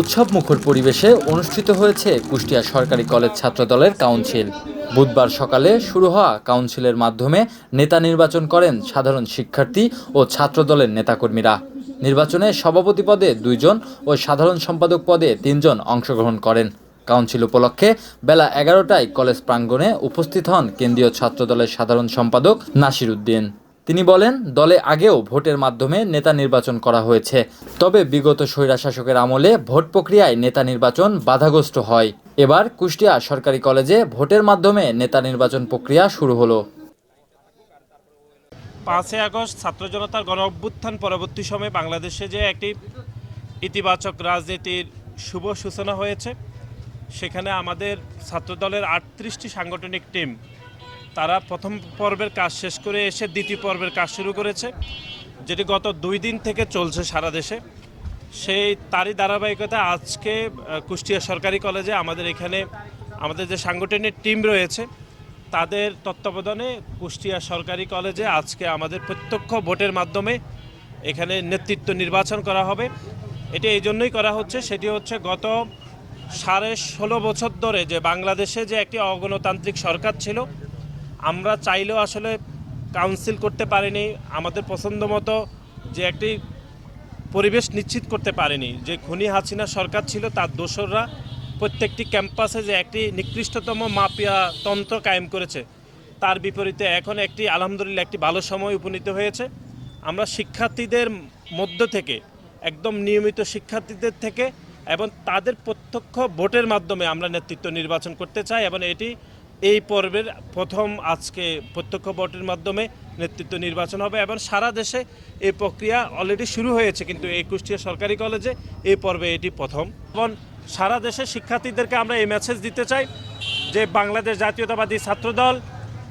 উৎসব মুখর পরিবেশে অনুষ্ঠিত হয়েছে কুষ্টিয়া সরকারি কলেজ ছাত্রদলের কাউন্সিল। বুধবার সকালে শুরু হওয়া কাউন্সিলের মাধ্যমে নেতা নির্বাচন করেন সাধারণ শিক্ষার্থী ও ছাত্রদলের নেতাকর্মীরা। নির্বাচনে সভাপতি পদে দুইজন ও সাধারণ সম্পাদক পদে তিনজন অংশগ্রহণ করেন। কাউন্সিল উপলক্ষে বেলা এগারোটায় কলেজ প্রাঙ্গণে উপস্থিত হন কেন্দ্রীয় ছাত্রদলের সাধারণ সম্পাদক নাসির উদ্দিন। তিনি বলেন, দলে আগেও ভোটের মাধ্যমে নেতা নির্বাচন করা হয়েছে। তবে বিগত স্বৈরাশাসকের আমলে ভোট প্রক্রিয়ায় নেতা নির্বাচন বাধাগ্রস্ত হয়। এবার কুষ্টিয়া সরকারি কলেজে ভোটের মাধ্যমে নেতা নির্বাচন প্রক্রিয়া শুরু হলো। পাঁচই আগস্ট ছাত্র জনতার গণ অভ্যুত্থান পরবর্তী সময়ে বাংলাদেশে যে একটি ইতিবাচক রাজনীতির শুভ সূচনা হয়েছে, সেখানে আমাদের ছাত্রদলের আটত্রিশটি সাংগঠনিক টিম তারা প্রথম পর্বের কাজ শেষ করে এসে দ্বিতীয় পর্বের কাজ শুরু করেছে, যেটি গত দুই দিন থেকে চলছে সারা দেশে। সেই তারই ধারাবাহিকতা আজকে কুষ্টিয়া সরকারি কলেজে আমাদের এখানে, আমাদের যে সাংগঠনিক টিম রয়েছে, তাদের তত্ত্বাবধানে কুষ্টিয়া সরকারি কলেজে আজকে আমাদের প্রত্যক্ষ ভোটের মাধ্যমে এখানে নেতৃত্ব নির্বাচন করা হবে। এটি এই জন্যই করা হচ্ছে, সেটি হচ্ছে গত সাড়ে ষোলো বছর ধরে যে বাংলাদেশে যে একটি অগণতান্ত্রিক সরকার ছিল আমরা চাইলেও আসলে কাউন্সিল করতে পারিনি, আমাদের পছন্দ মতো যে একটি পরিবেশ নিশ্চিত করতে পারেনি। যে খুনি হাসিনা সরকার ছিল, তার দোসররা প্রত্যেকটি ক্যাম্পাসে যে একটি নিকৃষ্টতম মাপিয়া তন্ত্র কায়েম করেছে, তার বিপরীতে এখন একটি, আলহামদুলিল্লাহ, একটি ভালো সময় উপনীত হয়েছে। আমরা শিক্ষার্থীদের মধ্য থেকে, একদম নিয়মিত শিক্ষার্থীদের থেকে এবং তাদের প্রত্যক্ষ ভোটের মাধ্যমে আমরা নেতৃত্ব নির্বাচন করতে চাই এবং এটি এই পর্বের প্রথম আজকে প্রত্যক্ষ ভোটের মাধ্যমে নেতৃত্ব নির্বাচন হবে এবং সারা দেশে এই প্রক্রিয়া অলরেডি শুরু হয়েছে, কিন্তু এই কুষ্টিয়া সরকারি কলেজে এই পর্বে এটি প্রথম। এবং সারা দেশের শিক্ষার্থীদেরকে আমরা এই মেসেজ দিতে চাই যে বাংলাদেশ জাতীয়তাবাদী ছাত্রদল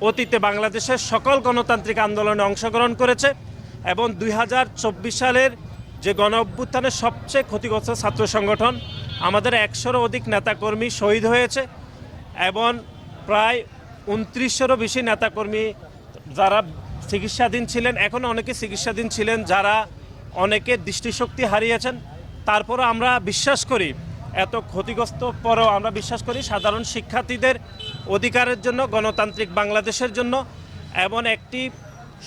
অতীতে বাংলাদেশের সকল গণতান্ত্রিক আন্দোলনে অংশগ্রহণ করেছে এবং দুই হাজার চব্বিশ সালের যে গণ অভ্যুত্থানের সবচেয়ে ক্ষতিগ্রস্ত ছাত্র সংগঠন, আমাদের একশোরও অধিক নেতাকর্মী শহীদ হয়েছে এবং প্রায় উনত্রিশশোরও বেশি নেতাকর্মী যারা চিকিৎসাধীন ছিলেন, এখন অনেকে চিকিৎসাধীন ছিলেন যারা অনেকে দৃষ্টিশক্তি হারিয়েছেন। তারপরও আমরা বিশ্বাস করি, এত ক্ষতিগ্রস্ত পরেও আমরা বিশ্বাস করি সাধারণ শিক্ষার্থীদের অধিকারের জন্য, গণতান্ত্রিক বাংলাদেশের জন্য এমন একটি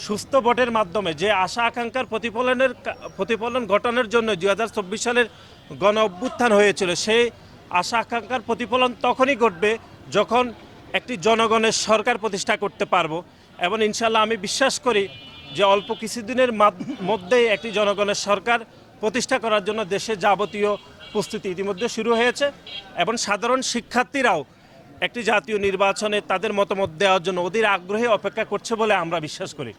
সুস্থ ভোটের মাধ্যমে যে আশা আকাঙ্ক্ষার প্রতিফলনের প্রতিফলন ঘটানোর জন্য দু হাজার চব্বিশ সালের গণ অভ্যুত্থান হয়েছিল, সেই আশা আকাঙ্ক্ষার প্রতিফলন তখনই ঘটবে যখন একটি জনগণের সরকার প্রতিষ্ঠা করতে পারব। এবং ইনশাল্লাহ আমি বিশ্বাস করি যে অল্প কিছুদিনের দিনের মধ্যেই একটি জনগণের সরকার প্রতিষ্ঠা করার জন্য দেশে যাবতীয় প্রস্তুতি ইতিমধ্যে শুরু হয়েছে এবং সাধারণ শিক্ষার্থীরাও একটি জাতীয় নির্বাচনে তাদের মতামত দেওয়ার জন্য ওদের আগ্রহে অপেক্ষা করছে বলে আমরা বিশ্বাস করি।